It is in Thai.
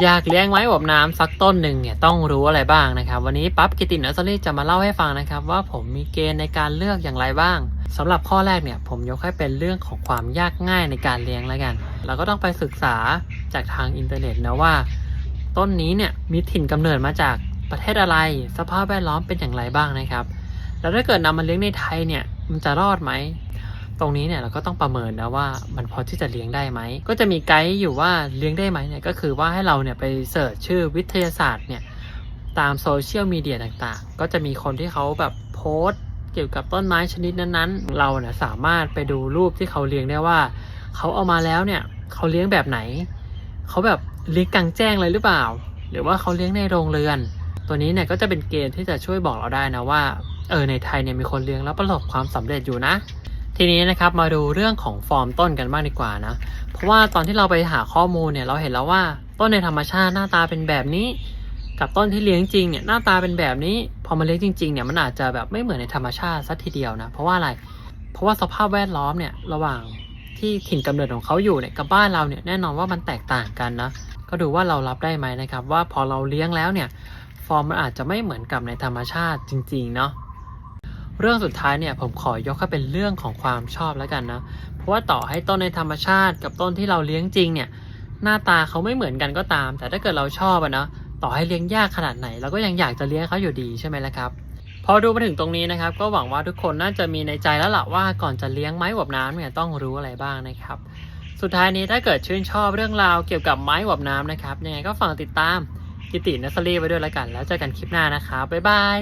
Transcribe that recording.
อยากเลี้ยงไม้อบน้ำสักต้นหนึ่งเนี่ยต้องรู้อะไรบ้างนะครับ วันนี้ปั๊บกิตินัสรีจะมาเล่าให้ฟังนะครับ ว่าผมมีเกณฑ์ในการเลือกอย่างไรบ้างสำหรับข้อแรกเนี่ยผมยกให้เป็นเรื่องของความยากง่ายในการเลี้ยงแล้วกัน เราก็ต้องไปศึกษาจากทางอินเทอร์เน็ตนะว่า ต้นนี้เนี่ยมีถิ่นกำเนิดมาจากประเทศอะไร สภาพแวดล้อมเป็นอย่างไรบ้างนะครับ แล้วถ้าเกิดนำมาเลี้ยงในไทยเนี่ยมันจะรอดไหม ตรงนี้เนี่ยเราก็ต้องประเมินนะว่ามันพอที่จะเลี้ยงได้ไหม ก็จะมีไกด์อยู่ว่าเลี้ยงได้ไหมเนี่ยก็คือว่าให้เราเนี่ยไปเสิร์ชชื่อวิทยาศาสตร์เนี่ยตามโซเชียลมีเดียต่างๆ ก็จะมีคนที่เขาแบบโพสต์ เกี่ยวกับต้นไม้ชนิดนั้นๆ เราเนี่ยสามารถไปดูรูปที่เขาเลี้ยงได้ว่า เขาเอามาแล้วเนี่ยเขาเลี้ยงแบบไหน เขาแบบเลี้ยงกลางแจ้งเลยหรือเปล่า หรือว่าเขาเลี้ยงในโรงเรือน ตัวนี้เนี่ยก็จะเป็นเกณฑ์ที่จะช่วยบอกเราได้นะว่าเออในไทยเนี่ยมีคนเลี้ยงแล้วประสบความสำเร็จอยู่นะ ทีนี้นะครับมาดูเรื่องของฟอร์มต้นกันบ้างดีกว่านะ เพราะว่าตอนที่เราไปหาข้อมูลเนี่ยเราเห็นแล้วว่าต้นในธรรมชาติหน้าตาเป็นแบบนี้ กับต้นที่เลี้ยงจริงเนี่ยหน้าตาเป็นแบบนี้ พอมาเลี้ยงจริงๆเนี่ยมันอาจจะแบบไม่เหมือนในธรรมชาติสักทีเดียวนะเพราะว่าอะไร เพราะว่าสภาพแวดล้อมเนี่ยระหว่างที่ถิ่นกำเนิดของเขาอยู่เนี่ยกับบ้านเราเนี่ยแน่นอนว่ามันแตกต่างกันนะก็ดูว่าเรารับได้ไหมนะครับว่าพอเราเลี้ยงแล้วเนี่ยฟอร์มมันอาจจะไม่เหมือนกับในธรรมชาติจริงๆเนาะ เรื่องสุดท้ายเนี่ยผมขอยกให้เป็นเรื่องของความชอบแล้วกันนะ เพราะว่าต่อให้ต้นในธรรมชาติกับต้นที่เราเลี้ยงจริงเนี่ย หน้าตาเขาไม่เหมือนกันก็ตาม แต่ถ้าเกิดเราชอบอะนะต่อให้เลี้ยงยากขนาดไหนเราก็ยังอยากจะเลี้ยงเขาอยู่ดีใช่ไหมล่ะครับพอดูมาถึงตรงนี้นะครับ ก็หวังว่าทุกคนน่าจะมีในใจแล้วล่ะว่าก่อนจะเลี้ยงไม้หวบน้ำเนี่ยต้องรู้อะไรบ้างนะครับ สุดท้ายนี้ถ้าเกิดชื่นชอบเรื่องราวเกี่ยวกับไม้หวบน้ำนะครับยังไงก็ฝากติดตามกิตินัสรีไว้ด้วยแล้วกัน แล้วเจอกันคลิปหน้านะครับบ๊ายบาย